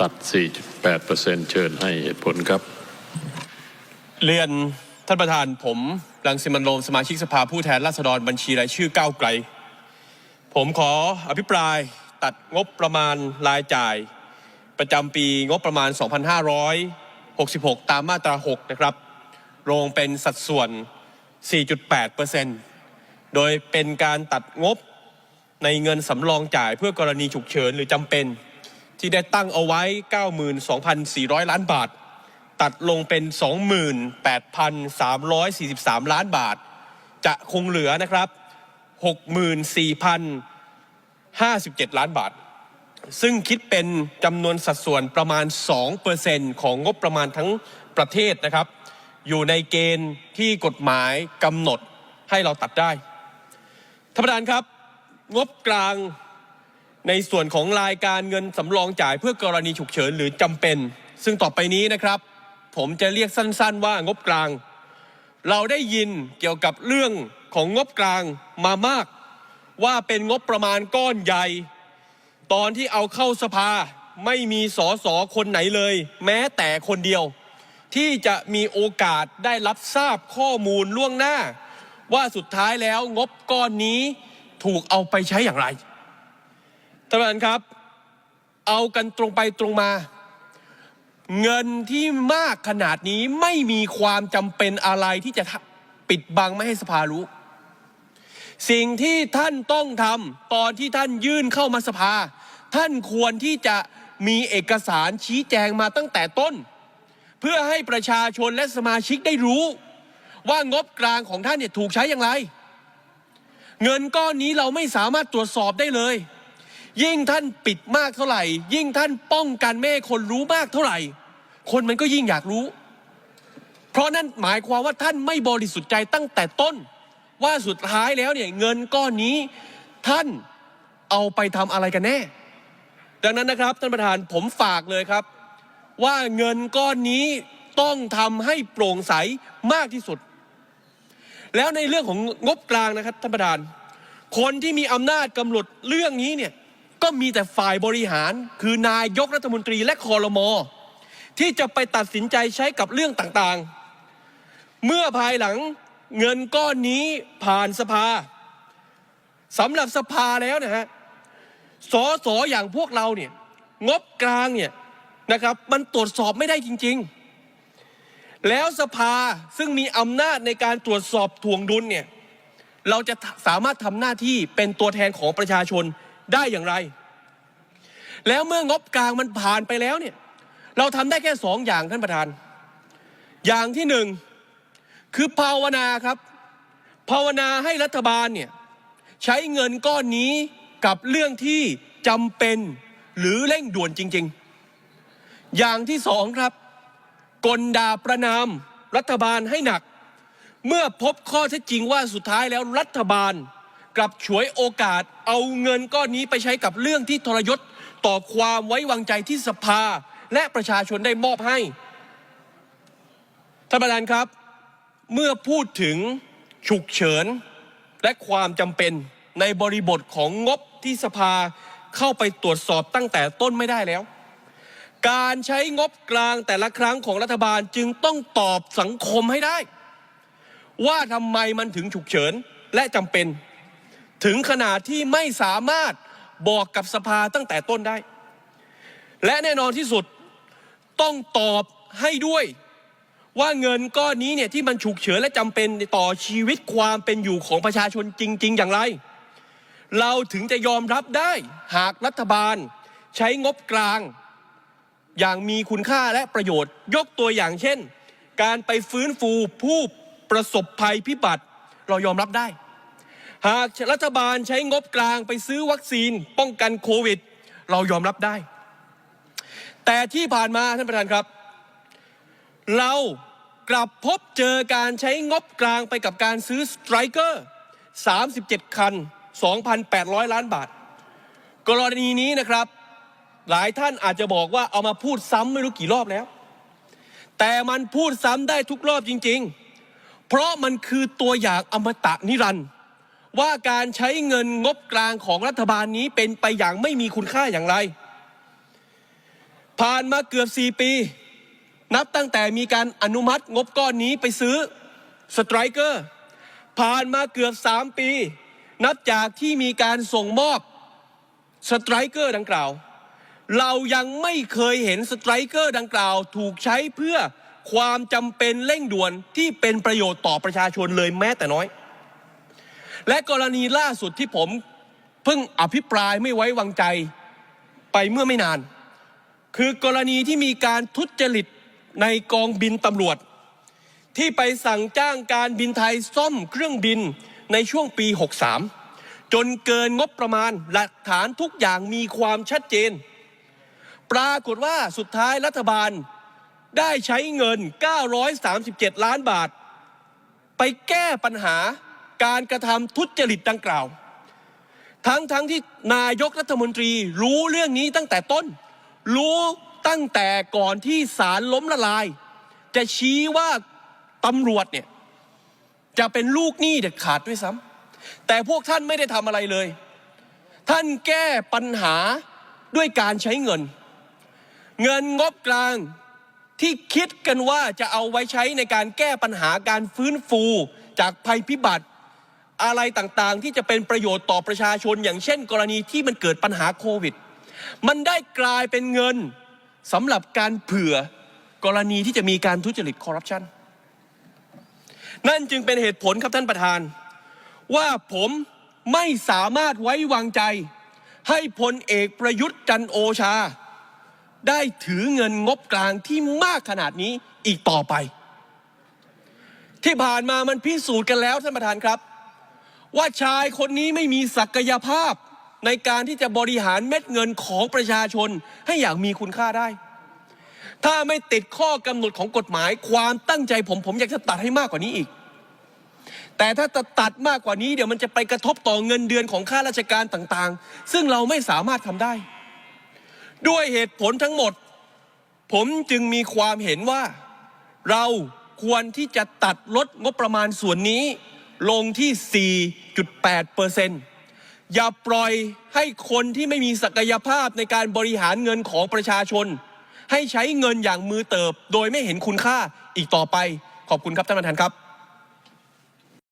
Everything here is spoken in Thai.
ตัด 4.8%เชิญให้เหตุผลครับ เรียนท่านประธานผมรังสิมันโรมสมาชิกสภาผู้แทนราษฎรบัญชีรายชื่อก้าวไกล ผมขออภิปรายตัดงบประมาณรายจ่าย ประจำปีงบประมาณ 2566 ตามมาตรา 6 นะครับลงเป็นสัดส่วน 4.8%โดยเป็นการตัดงบในเงินสำรองจ่ายเพื่อกรณีฉุกเฉินหรือจำเป็น ที่ได้ตั้งเอาไว้ 92,400 ล้านบาท ตัดลงเป็น 28,343 ล้านบาท จะคงเหลือนะครับ 64,057 ล้านบาท ซึ่งคิดเป็นจำนวนสัดส่วนประมาณ 2%ของงบประมาณทั้งประเทศนะครับ อยู่ในเกณฑ์ที่กฎหมายกำหนดให้เราตัดได้ท่านประธานครับ งบกลาง ในส่วนของรายการเงินสำรองจ่ายเพื่อกรณีฉุกเฉินหรือจำเป็น ซึ่งต่อไปนี้นะครับ ผมจะเรียกสั้นๆว่างบกลาง เราได้ยินเกี่ยวกับเรื่องของงบกลางมามาก ว่าเป็นงบประมาณก้อนใหญ่ ตอนที่เอาเข้าสภาไม่มีสอสอคนไหนเลย แม้แต่คนเดียว ที่จะมีโอกาสได้รับทราบข้อมูลล่วงหน้า ว่าสุดท้ายแล้วงบก้อนนี้ถูกเอาไปใช้อย่างไร ท่านประธานครับ เอากันตรงไปตรงมา เงินที่มากขนาดนี้ไม่มีความจำเป็นอะไรที่จะปิดบังไม่ให้สภารู้ สิ่งที่ท่านต้องทำตอนที่ท่านยื่นเข้ามาสภา ท่านควรที่จะมีเอกสารชี้แจงมาตั้งแต่ต้น เพื่อให้ประชาชนและสมาชิกได้รู้ ว่างบกลางของท่านเนี่ยถูกใช้อย่างไร เงินก้อนนี้เราไม่สามารถตรวจสอบได้เลย ยิ่งท่านปิดมากเท่าไหร่ ยิ่งท่านป้องกันไม่ให้คนรู้มากเท่าไหร่ คนมันก็ยิ่งอยากรู้ เพราะนั่นหมายความว่าท่านไม่บริสุทธิ์ใจตั้งแต่ต้น ว่าสุดท้ายแล้วเนี่ยเงินก้อนนี้ท่านเอาไปทำอะไรกันแน่ ดังนั้นนะครับท่านประธานผมฝากเลยครับ ว่าเงินก้อนนี้ต้องทำให้โปร่งใสมากที่สุด แล้วในเรื่องของงบกลางนะครับท่านประธาน คนที่มีอำนาจกำหนดเรื่องนี้เนี่ย ก็มีแต่ฝ่ายบริหาร คือนายกรัฐมนตรีและคอรมอที่จะไปตัดสินใจใช้กับเรื่องต่างๆ เมื่อภายหลังเงินก้อนนี้ผ่านสภาสำหรับสภาแล้วนะฮะสอสออย่างพวกเราเนี่ยงบกลางเนี่ยนะครับมันตรวจสอบไม่ได้จริง ๆ แล้วสภาซึ่งมีอำนาจในการตรวจสอบทวงดุลเนี่ยเราจะสามารถทำหน้าที่เป็นตัวแทนของประชาชน ได้อย่างไร แล้วเมื่องบกลางมันผ่านไปแล้วเนี่ยเราทำได้แค่สองอย่างท่านประธาน อย่างที่หนึ่งคือภาวนาครับ ภาวนาให้รัฐบาลเนี่ยใช้เงินก้อนนี้กับเรื่องที่จำเป็นหรือเร่งด่วนจริง ๆ อย่างที่สองครับกลดาประนามรัฐบาลให้หนัก เมื่อพบข้อเท็จจริงว่าสุดท้ายแล้วรัฐบาล กลับฉวยโอกาสเอาเงินก้อนนี้ไปใช้กับเรื่องที่ทรยศต่อความไว้วางใจที่สภาและประชาชนได้มอบให้ท่านประธานครับ เมื่อพูดถึงฉุกเฉิน และความจำเป็นในบริบทของงบที่สภาเข้าไปตรวจสอบตั้งแต่ต้นไม่ได้แล้ว การใช้งบกลางแต่ละครั้งของรัฐบาลจึงต้องตอบสังคมให้ได้ ว่าทำไมมันถึงฉุกเฉินและจำเป็น ถึงขนาดที่ไม่สามารถบอกกับสภาตั้งแต่ต้นได้ และแน่นอนที่สุดต้องตอบให้ด้วยว่าเงินก้อนนี้เนี่ยที่มันฉุกเฉินและจำเป็นต่อชีวิตความเป็นอยู่ของประชาชนจริง ๆ อย่างไร เราถึงจะยอมรับได้หากรัฐบาลใช้งบกลาง อย่างมีคุณค่าและประโยชน์ ยกตัวอย่างเช่น การไปฟื้นฟูผู้ประสบภัยพิบัติ เรายอมรับได้ หากรัฐบาลใช้งบกลางไปซื้อวัคซีน ป้องกันโควิด เรายอมรับได้ แต่ที่ผ่านมาท่านประธานครับ เรากลับพบเจอการใช้งบกลางไปกับการซื้อสไตรเกอร์37 คัน 2,800 ล้านบาท กรณีนี้นะครับ หลายท่านอาจจะบอกว่าเอามาพูดซ้ำไม่รู้กี่รอบแล้ว แต่มันพูดซ้ำได้ทุกรอบจริง ๆ เพราะมันคือตัวอย่างอมตะนิรันดร์ ว่าการใช้เงินงบกลางของรัฐบาลนี้เป็นไปอย่างไม่มีคุณค่าอย่างไร ผ่านมาเกือบ 4 ปี นับตั้งแต่มีการอนุมัติงบก้อนนี้ไปซื้อสไตรเกอร์ผ่านมาเกือบ 3 ปี นับจากที่มีการส่งมอบสไตรเกอร์ดังกล่าว เรายังไม่เคยเห็นสไตรเกอร์ดังกล่าว ถูกใช้เพื่อความจำเป็นเร่งด่วนที่เป็นประโยชน์ต่อประชาชนเลยแม้แต่น้อย และกรณีล่าสุดที่ผมเพิ่งอภิปรายไม่ไว้วางใจไปเมื่อไม่นาน คือกรณีที่มีการทุจริตในกองบินตำรวจ ที่ไปสั่งจ้างการบินไทยซ่อมเครื่องบินในช่วงปี 63 จนเกินงบประมาณหลักฐานทุกอย่างมีความชัดเจน ปรากฏว่าสุดท้ายรัฐบาลได้ใช้เงิน 937 ล้านบาท ไปแก้ปัญหา การกระทำทุจริตดังกล่าว ทั้งทั้งที่นายกรัฐมนตรีรู้เรื่องนี้ตั้งแต่ต้น รู้ตั้งแต่ก่อนที่ศาลล้มละลาย จะชี้ว่าตำรวจเนี่ยจะเป็นลูกหนี้เด็ดขาดด้วยซ้ำแต่พวกท่านไม่ได้ทำอะไรเลย ท่านแก้ปัญหาด้วยการใช้เงิน เงินงบกลางที่คิดกันว่าจะเอาไว้ใช้ในการแก้ปัญหาการฟื้นฟูจากภัยพิบัติ อะไรต่างๆ ที่จะเป็นประโยชน์ต่อประชาชน อย่างเช่น กรณีที่มันเกิดปัญหาโควิด มันได้กลายเป็นเงินสำหรับการเผื่อกรณีที่จะมีการทุจริตคอร์รัปชันนั่นจึงเป็นเหตุผลครับท่านประธาน ว่าผมไม่สามารถไว้วางใจ ให้พลเอกประยุทธ์จันโอชา ได้ถือเงินงบกลางที่มากขนาดนี้อีกต่อไป ที่ผ่านมามันพิสูจน์กันแล้วท่านประธานครับ ว่าชายคนนี้ไม่มีศักยภาพในการที่จะบริหารเม็ดเงินของประชาชนให้อย่างมีคุณค่าได้ ถ้าไม่ติดข้อกำหนดของกฎหมายความตั้งใจผมผมอยากจะตัดให้มากกว่านี้อีก แต่ถ้าจะตัดมากกว่านี้เดี๋ยวมันจะไปกระทบต่อเงินเดือนของข้าราชการต่างๆ ซึ่งเราไม่สามารถทำได้ ด้วยเหตุผลทั้งหมด ผมจึงมีความเห็นว่า เราควรที่จะตัดลดงบประมาณส่วนนี้ ลงที่ 4.8เปอร์เซ็นต์อย่าปล่อยให้คนที่ไม่มีศักยภาพในการบริหารเงินของประชาชน ให้ใช้เงินอย่างมือเติบ โดยไม่เห็นคุณค่าอีกต่อไป ขอบคุณครับท่านประธานครับ